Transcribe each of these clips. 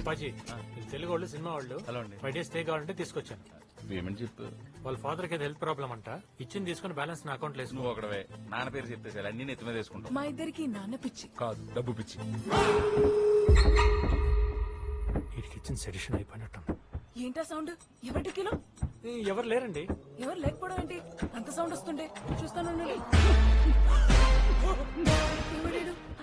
అప్పాజీ వీళ్ళు తెలుగు వాళ్ళు సినిమా వాళ్ళు హలో అండి. ఫైవ్ డేస్ స్టే కావాలంటే తీసుకొచ్చాను. పేమెంట్ చెప్పు? వాళ్ళ ఫాదర్కి హెల్త్ ప్రాబ్లం అంట. ఇచ్చింది తీసుకుని బ్యాలెన్స్ నా అకౌంట్ వేసుకో. నువ్వు ఒకడవే. నాన్న పేరు చెప్పేసి అన్ని నెత్తి మీద వేసుకుంటావు. మా ఇద్దరికి నాన్న పిచ్చి. కాదు డబ్బు పిచ్చి. వీడికి ఇచ్చిన సెడిషన్ అయిపోయినట్టు ఏంటా సౌండ్? ఎవరి కిలో? ఎవరు లేరండి? ఎవరు లేకపోవడం ఏంటి? అంత సౌండ్ వస్తుండే చూస్తాను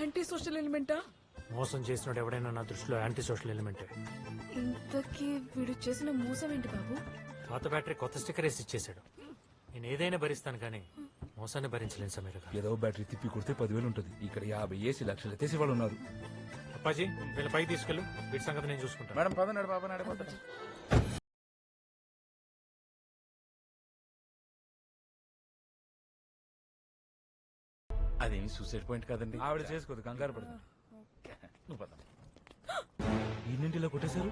యాంటీ సోషల్ ఎలిమెంటా? మోసం చేసినోడు ఎవడైనా నా దృష్టిలో యాంటీ సోషల్ ఎలిమెంట్ ఇంతకీ వీడు చేసిన మోసం ఏంటి బాబు? పాత బ్యాటరీ కొత్త స్టిక్కర్ వేసి ఇచ్చేసాడు నేను ఏదైనా భరిస్తాను కానీ మోసాన్ని భరించలేను సమీర గారు. ఏదో బ్యాటరీ తిప్పి కొడితే పదివేలు ఉంటుంది. ఇక్కడ యాభై ఏసీ లక్షలు ఎత్తేసి వాళ్ళు ఉన్నారు. అప్పాజీ వీళ్ళ పైకి తీసుకెళ్ళు. వీటి సంగతి నేను చూసుకుంటాను. మేడం పద నడు బాబా అదేమి సూసైడ్ పాయింట్ కాదండి? ఆవిడ చేసుకోదు కంగారు పడుతుంది నువ్వు పద. ఎన్నింటిలో కొట్టేశారు?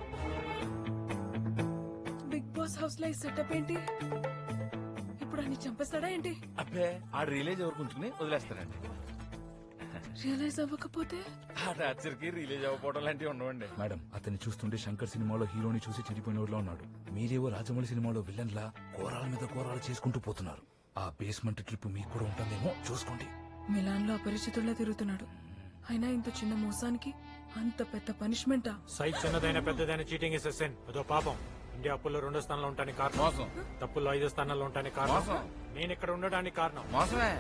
బిగ్ బాస్ హౌస్లో ఈ సెటప్ ఏంటి? ఇప్పుడు అన్ని చంపేస్తాడా ఏంటి? అబ్బే ఆ రిలేజ్ ఎవరు ఉంచుకుని వదిలేస్తారండి. రియలైజ్ అవ్వకపోతే? ఆ టార్చర్కి రిలీజ్ అవ్వకపోవడం లాంటివి ఉండవండి. మేడం అతన్ని చూస్తుంటే శంకర్ సినిమాలో హీరోని చూసి చెడిపోయిన వాళ్ళ ఉన్నాడు. మీరేవో రాజమౌళి సినిమాలో విలన్ లా కోరాల మీద కోరాలు చేసుకుంటూ పోతున్నారు. ఆ బేస్మెంట్ ట్రిప్ మీకు కూడా ఉంటుందేమో చూసుకోండి. మిలాన్లో అపరిచితుల్లా తిరుగుతున్నాడు. అయినా ఇంత చిన్న మోసానికి అంత పెద్ద పనిష్మెంటా? సైజ్ చిన్నదైన పెద్దదైన చీటింగ్ ఇస్ సెన్ అదో పాపం. ఇండియా అప్పుల్లో రెండో స్థానంలో ఉంటానికి కారణం. మోసం. తప్పుల్లో ఐదో స్థానంలో ఉంటానికి కారణం. నేను ఇక్కడ ఉండడానికి కారణం. మోసమే.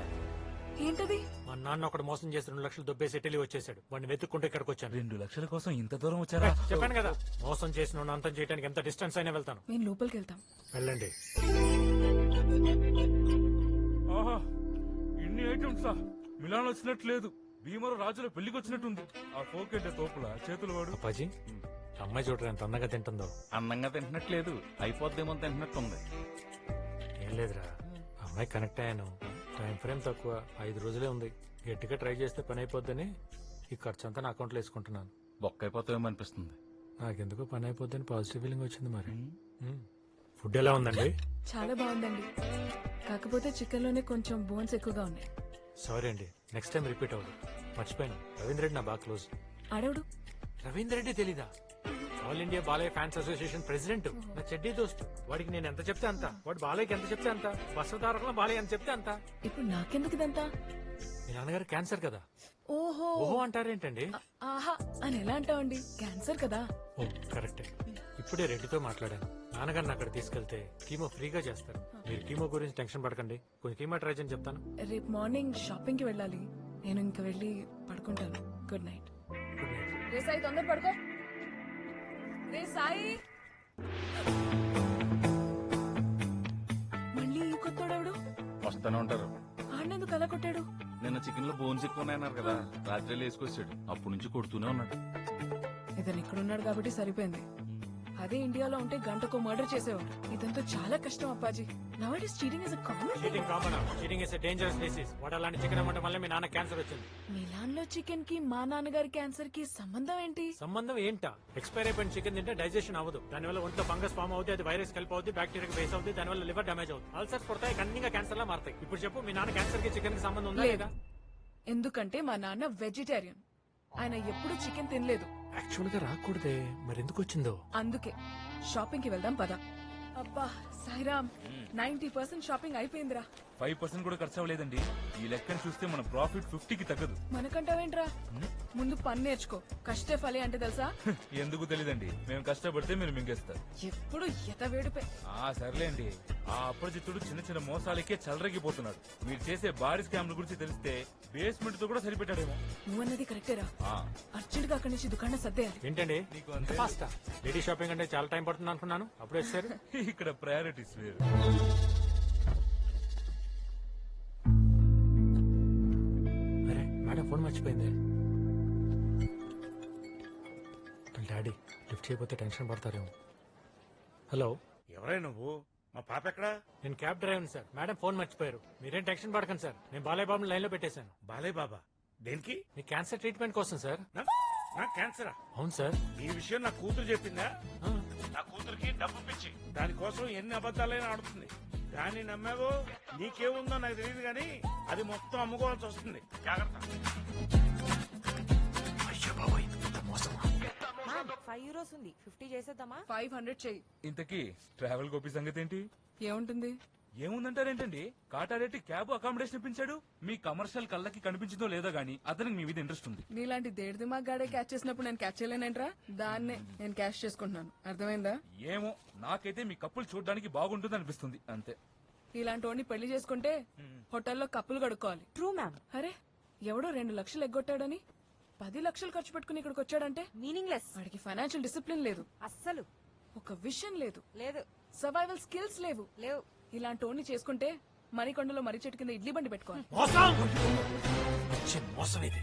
ఏంటది? మా నాన్న ఒకడు మోసం చేసి రెండు లక్షలు దొబ్బేసి ఇటలీ వచ్చేసాడు వాడిని వెతుక్కుంటూ ఇక్కడికి వచ్చాను. రెండు లక్షల కోసం ఇంత దూరం వచ్చారా? చెప్పాను కదా. మోసం చేసిన అంతం చేయడానికి ఎంత డిస్టెన్స్ అయినా వెళ్తాను. మేము లోపలికి వెళ్తాం వెళ్ళండి. ఆహా ఇన్ని ఐటమ్స్? మిలాన్ వచ్చినట్టు లేదు. భీమరు రాజుల పెళ్ళికి వచ్చినట్టుంది ఆ ఫోకెట్ తోపుల చేతులు వాడు. అప్పాజీ అమ్మాయి చూడరా ఎంత అందంగా తింటుందో? అందంగా తింటున్నట్లేదు. అయిపోద్దేమో తింటున్నట్టు ఉంది ఏం లేదురా. అమ్మాయి కనెక్ట్ అయ్యాను. టైం ఫ్రేమ్ తక్కువ. ఐదు రోజులే ఉంది. గట్టిగా ట్రై చేస్తే పని అయిపోద్దని ఈ ఖర్చు అంతా నా అకౌంట్లో వేసుకుంటున్నాను. బొక్క అయిపోతామేమో అనిపిస్తుంది. నాకెందుకో పని అయిపోద్దని పాజిటివ్ ఫీలింగ్ వచ్చింది మరి. మ్మ్. ఫుడ్ ఎలా ఉందండి? చాలా బాగుందండి. కాకపోతే చికెన్లోనే కొంచెం బోన్స్ ఎక్కువగా ఉన్నాయి. సారీ అండి. నెక్స్ట్ టైం రిపీట్ అవ్వదు మర్చిపోయాను. రవీంద్ర రెడ్డి నా బాగా క్లోజ్ అడవుడు రవీంద్ర రెడ్డి తెలీదా? All India Balayya fans association president నా చెడ్డీ దోస్తు. వాడికి నేను ఎంత చెప్తే అంత. వాడు బాలయ్యకి ఎంత చెప్తే అంత. వస్త్రధారకులు బాలయ్య ఎంత చెప్తే అంత. ఇప్పుడు నాకెందుకు ఇదంతా? మీ నాన్నగారు క్యాన్సర్ కదా. ఓహో. ఓహో అంటారేంటండి? ఆ- ఆహా. అని ఎలా అంటావండి? క్యాన్సర్ కదా. ఓ కరెక్టే ఇప్పుడే రెడ్డితో మాట్లాడాను. నాన్నగారిని అక్కడ తీసుకెళ్తే కీమో ఫ్రీగా చేస్తారు. మీరు కీమో గురించి టెన్షన్ పడకండి. కొంచెం కీమో ట్రై చేయని చెప్తాను. రేపు మార్నింగ్ షాపింగ్కి వెళ్ళాలి. నేను ఇంక వెళ్ళి పడుకుంటాను. గుడ్ నైట్ గుడ్ నైట్ రే సాయి తొందర పడుకో. రే సాయి. మళ్ళీ ఈ కొత్తోడెవడు? వస్తూనే ఉంటారు. ఆడినందుకు అలా కొట్టాడు? నిన్న చికెన్లో బోన్స్ ఎక్కువ ఉన్నాయన్నారు కదా. రాత్రి వేసుకొచ్చాడు. అప్పటి నుంచి కొడుతూనే ఉన్నాడు. ఇతను ఇక్కడున్నాడు కాబట్టి సరిపోయింది. అదే ఇండియాలో ఉంటే గంటకు మర్డర్ చేసేవాడు. ఇదంతా చాలా కష్టం Appaji. Now what is cheating is a common cheating common cheating is dangerous disease వాడు అలాంటి చికెన్ అమ్మటం వల్ల మీ నాన్న క్యాన్సర్ వచ్చింది. మిలాన్లో చికెన్కి మా నాన్నగారి క్యాన్సర్కి సంబంధం ఏంటి? సంబంధం ఏంటా? ఎక్స్పైర్ అయిపోయిన చికెన్ తింటే డైజెషన్ అవ్వదు. దానివల్ల ఒంట్లో ఫంగస్ ఫామ్ అవుతుంది అది వైరస్ కలిపి అవుతుంది బ్యాక్టీరియా బేస్ అవుతుంది దానివల్ల లివర్ డ్యామేజ్ అవుతుంది అల్సర్స్ పడతాయి కన్నీగా క్యాన్సర్ లా మారుతాయి. ఇప్పుడు చెప్పు మీ నాన్న క్యాన్సర్కి చికెన్కి సంబంధం ఉందా లేదా. ఎందుకంటే మా నాన్న వెజిటేరియన్ ఆయన ఎప్పుడు చికెన్ తినలేదు. యాక్చువల్గా రాకూడదే. మరెందుకు వచ్చిందో అందుకే. షాపింగ్కి వెళ్దాం పద. అబ్బా సాయిరామ్ నైన్టీ పర్సెంట్ షాపింగ్ అయిపోయిందిరా. ఫైవ్ పర్సెంట్ కూడా ఖర్చు అవ్వలేదండి. ఈ లెక్కను చూస్తే మన ప్రాఫిట్ ఫిఫ్టీకి తగ్గదు. మనకంటావేంట్రా? ముందు పని నేర్చుకో. కష్టే ఫలి అంటే తెలుసా? ఎందుకు తెలీదండి? మేము కష్టపడితే మీరు మింగేస్తారు. ఎప్పుడు ఎత వేడిపే ఆ సర్లేండి. ఆ అప్రజిత్తుడు చిన్న చిన్న మోసాలకే చలరగిపోతున్నాడు. మీరు చేసే భారీ స్కామ్ల గురించి తెలిస్తే బేస్మెంట్తో కూడా సరిపెట్టాడేమో. నువ్వన్నది కరెక్టేరా? ఆ, అర్జెంట్గా అక్కడి నుంచి దుకాణం సర్దేయాలి. ఏంటండి? లేడీ షాపింగ్ అంటే చాలా టైం పడుతుంది అనుకున్నాను అప్పుడు వచ్చారు. ఇక్కడ ప్రయారిటీస్ వేరు. అరే మేడం ఫోన్ మర్చిపోయింది. డాడీ లిఫ్ట్ చేయకపోతే టెన్షన్ పడతారేమో. హలో. ఎవరై నువ్వు? మా పాప ఎక్కడా? నేను cab driver sir. Madam phone మర్చిపోయారు. మీరేం టెన్షన్ పడకండి సార్. నేను బాలయ్య బాబుని లైన్లో పెట్టేశాను. బాలయ్య బాబా దేనికి? మీ క్యాన్సర్ ట్రీట్మెంట్ కోసం సార్. నా- క్యాన్సరా? అవును సార్. ఈ విషయం నా కూతురు చెప్పిందా? నా కూతురికి డబ్బు పిచ్చి దానికోసం ఎన్ని అబద్ధాలైనా ఆడుతుంది. దాన్ని నమ్మావో నీకేముందో నాకు తెలియదు కానీ అది మొత్తం అమ్ముకోవాల్సి వస్తుంది. జాగ్రత్త. ఫైవ్ యూరోస్ వస్తుంది ఫిఫ్టీ చేసేద్దామా? ఫైవ్ హండ్రెడ్ చెయ్యి. ఇంతకీ ట్రావెల్ గోపి సంగతి ఏంటి? ఏముంటుంది? ఏముందంటారేంటండి? కాటారెడ్డి క్యాబ్ అకామిడేషన్ ఇప్పించాడు. మీ కమర్షియల్ కళ్ళకి కనిపించిందో లేదో గానీ అతనికి మీ మీద ఇంట్రెస్ట్ ఉంది. నీలాంటి దేడి దిమాగ్ గాడే క్యాచ్ చేసినప్పుడు నేను క్యాచ్ చేయలేనంట్రా? దాన్నే నేను క్యాచ్ చేసుకుంటున్నాను. అర్థమైందా? ఏమో నాకైతే మీ కప్పులు చూడడానికి బాగుంటుంది అనిపిస్తుంది అంతే. ఇలాంటి వాడిని పెళ్ళి చేసుకుంటే హోటల్లో కప్పులు కడుక్కోవాలి. ట్రూ మ్యామ్ అరే ఎవడో రెండు లక్షలు ఎగ్గొట్టాడని? పది లక్షలు ఖర్చు పెట్టుకుని ఇక్కడికి వచ్చాడంటే? మీనింగ్లెస్ వాడికి ఫైనాన్షియల్ డిసిప్లిన్ లేదు. అస్సలు. ఒక విషన్ లేదు. లేదు. సర్వైవల్ స్కిల్స్ లేవు. లేవు. ఇలాంటి వాడిని చేసుకుంటే మరికొండలో మర్రి చెట్టు కింద ఇడ్లీ బండి పెట్టుకోవాలి. మోసం! ఇది.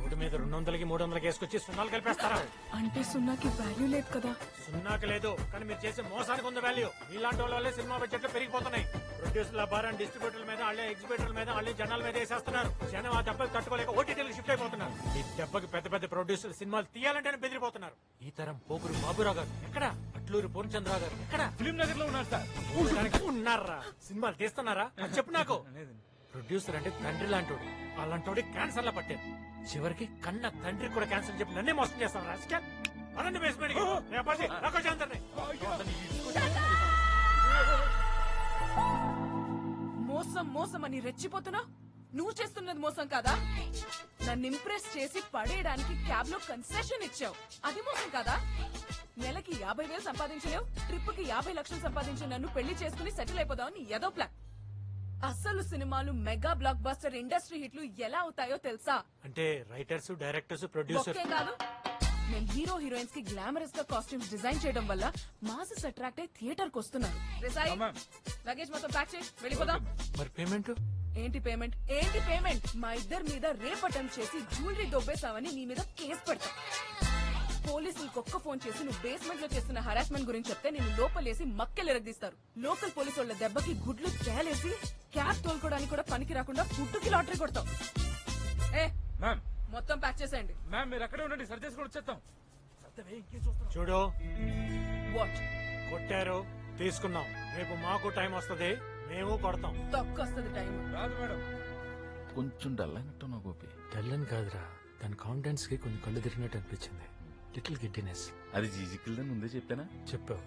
మూడు మీద రెండు వందలకి మూడు వందలకి వేసుకొచ్చి సున్నాలు కలిపేస్తారా? అంటే సున్నాకి వాల్యూ లేదు కదా. సున్నాకి లేదు కానీ మీరు చేసే మోసానికి ఉంది వాల్యూ మీలాంటి వాళ్ళ వల్లే సినిమా బడ్జెట్లు పెరిగిపోతున్నాయి. ప్రొడ్యూసర్ల భారం డిస్ట్రిబ్యూటర్ల మీద వాళ్ళే ఎగ్జిబ్యూటర్ల మీద వాళ్ళే జనాల మీద వేసేస్తున్నారు. జనం ఆ దెబ్బకి తట్టుకోలేక ఓటీటీలకు షిఫ్ట్ అయిపోతున్నారు. ఈ దెబ్బకి పెద్ద పెద్ద ప్రొడ్యూసర్ సినిమాలు తీయాలంటేనే బెదిరిపోతున్నారు. ఈ తరం పోగురు బాబురావు గారు ఎక్కడ? అట్లూరి పూర్ణచంద్రరావు గారు ఎక్కడ? ఫిలిం నగర్లో ఉన్నారు సార్. ఉన్నారా? సినిమాలు తీస్తున్నారా? చెప్పు నాకు. ప్రొడ్యూసర్ అంటే తండ్రి లాంటోడు. అలాంటోడి క్యాన్సర్ లా పట్టారు చివరికి కన్న తండ్రి కూడా క్యాన్సర్ చెప్పి నన్నే మోసం చేస్తాను. రాజకీయ అనండి బేస్మెంట్ మోసం అని రెచ్చిపోతున్నా? నువ్వు చేస్తున్నది మోసం కాదా? నన్ను ఇంప్రెస్ చేసి పడేయడానికి క్యాబ్లో కన్సెషన్ ఇచ్చావు. అది మోసం కాదా? నెలకి యాభై వేలు సంపాదించలేవు ట్రిప్కి యాభై లక్షలు సంపాదించిన నన్ను పెళ్ళి చేసుకుని సెటిల్ అయిపోదామని ఏదో ప్లాన్ అసలు సినిమాలు మెగా బ్లాక్ బస్టర్ ఇండస్ట్రీ హిట్లు ఎలా అవుతాయో తెలుసా? అంటే రైటర్స్ డైరెక్టర్స్ ప్రొడ్యూసర్ కాదు. నేను హీరో హీరోయిన్స్కి గ్లామరస్గా కాస్ట్యూమ్స్ డిజైన్ చేయడం వల్ల మాసెస్ అట్రాక్ట్ అయి థియేటర్కు వస్తున్నారు. లగేజ్ మొత్తం ప్యాక్ చేయి వెళ్ళిపోదాం. మరి పేమెంట్? ఏంటి పేమెంట్? ఏంటి పేమెంట్? మా ఇద్దరి మీద రేప్ అటెంప్ట్ చేసి జ్యువెలరీ దొబ్బేసావని నీ మీద కేసు పెడతా. పోలీసులకు ఒక్క ఫోన్ చేసి నువ్వు బేస్మెంట్లో చేస్తున్న హరాస్మెంట్ గురించి చెప్తే నేను లోపలేసి మక్కెలు ఎరగదీస్తారు. లోకల్ పోలీసు వాళ్ళ దెబ్బకి గుడ్లు తేలేసి క్యాబ్ తోలుకోవడానికి కూడా పనికి రాకుండా ఫుడ్కి లాటరీ కొడతావు. ఏ? మ్యామ్. మొత్తం ప్యాక్ చేసేయండి. మ్యామ్ మీరు అక్కడే ఉండండి సరి చేసుకొని వచ్చేస్తాం. సర్దవే, ఇంకేం చూస్తాం చూడు. వాట్ కొట్టారు తీసుకున్నాం. రేపు మాకు టైం వస్తది మేము కొడతాం. తక్కువ వస్తుంది టైం రాదు మేడం. కొంచెం డల్ అయినట్టున్నావు గోపి. తెల్లని కాదురా. దాని కాన్ఫిడెన్స్కి కొంచెం కళ్ళు తిరిగినట్టు అనిపించింది. లిటిల్ గిడ్డినెస్ అది జీజికిల్దని ముందే చెప్పానా? చెప్పావు.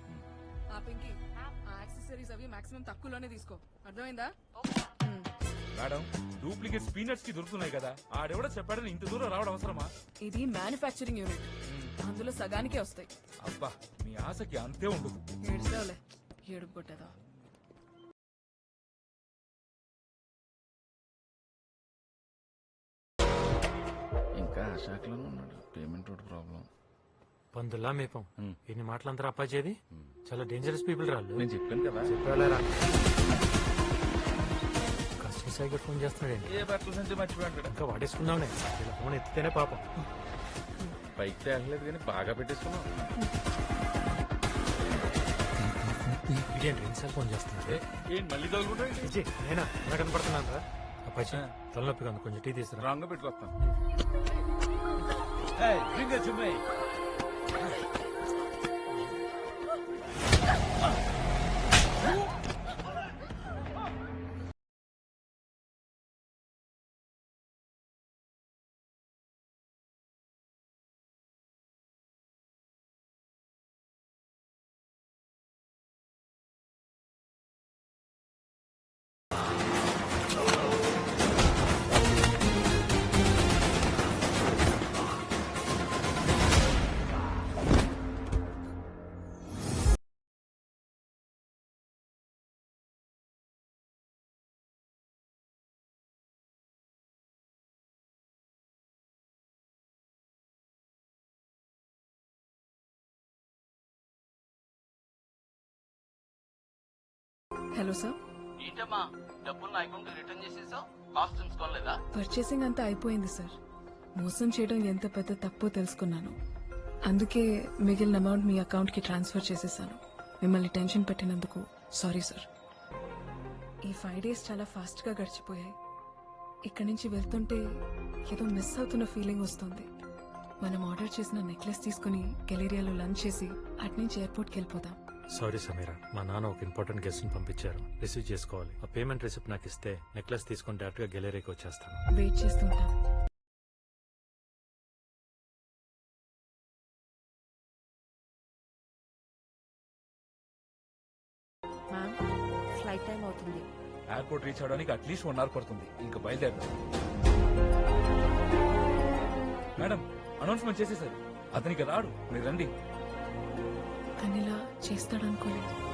ఆ పింకి. ఆ యాక్సెసరీస్ అవి మాక్సిమం తక్కువలోనే తీసుకో. అర్థమైందా. మేడం డూప్లికేట్ స్పీనట్స్కి దొరుకుతున్నాయి కదా. ఆడెవడో చెప్పాడని ఇంత దూరం రావడం అవసరమా? ఇది మ్యానుఫ్యాక్చరింగ్ యూనిట్ అందులో సగానికే వస్తాయి. అబ్బా మీ ఆశకి అంతే ఉండదు. ఏడుస్తావులే ఏడుపు కొట్టేదా ఇంకా ఆ శాఖలోనే ఉన్నాడు. పేమెంట్ ఒకటి ప్రాబ్లం పందులా మేపం. ఇన్ని మాటలంతా అప్పాచేది చాలా డేంజరస్ పీపుల్ రాళ్ళు. నేను చెప్పాను కదా. చెప్పాలేరా సైకిల్ ఫోన్ చేస్తున్నాడండి ఏ బట్టల సంచి మర్చిపోయాడు. ఇంకా వాడేసుకుందాంలే ఇలా ఫోన్ ఎత్తితేనే పాపం. పైకి తేగలేదు కానీ బాగా పెట్టేసుకున్నావు ఇదేంటి ఫోన్ చేస్తున్నాడు? ఏంటి మళ్ళీ విజయ్ నేనా ఎలా కనపడుతున్నాను రా? అప్పాచి తలనొప్పిగా ఉంది. కొంచెం టీ తీసుకురా. రాంగ్ పెట్టుకొస్తాను. Hello sir. ఏంటమ్మా? డబ్బులు నా అకౌంట్ రిటర్న్ చేసేసావు? కాస్ట్యూమ్స్ కొనలేదా పర్చేసింగ్ అంతా అయిపోయింది సార్. మోసం చేయడం ఎంత పెద్ద తప్పో తెలుసుకున్నాను. అందుకే మిగిలిన అమౌంట్ మీ అకౌంట్కి ట్రాన్స్ఫర్ చేసేసాను. మిమ్మల్ని టెన్షన్ పెట్టినందుకు సారీ సార్. ఈ ఫైవ్ డేస్ చాలా ఫాస్ట్గా గడిచిపోయాయి. ఇక్కడి నుంచి వెళ్తుంటే ఏదో మిస్ అవుతున్న ఫీలింగ్ వస్తుంది. మనం ఆర్డర్ చేసిన నెక్లెస్ తీసుకుని గెలేరియాలో లంచ్ చేసి అట్నుంచి ఎయిర్పోర్ట్కి వెళ్ళిపోదాం. సారీ సమీరా మా నాన్న ఒక ఇంపార్టెంట్ గెస్ట్ని పంపించారు. రిసీవ్ చేసుకోవాలి. ఆ పేమెంట్ రిసిప్ట్ నాకు ఇస్తే నెక్లెస్ తీసుకొని డైరెక్ట్గా గెలరీకి వచ్చేస్తాను. ఫ్లైట్ టైం అవుతుంది. ఎయిర్పోర్ట్ రీచ్ అవడానికి అట్లీస్ట్ వన్ అవర్ పడుతుంది. ఇంకా బయలుదేరండి మేడం అనౌన్స్మెంట్ చేసేసారు. అతనికి రాడు. మీరు రండి. తనిలా చేస్తాడనుకోలేదు.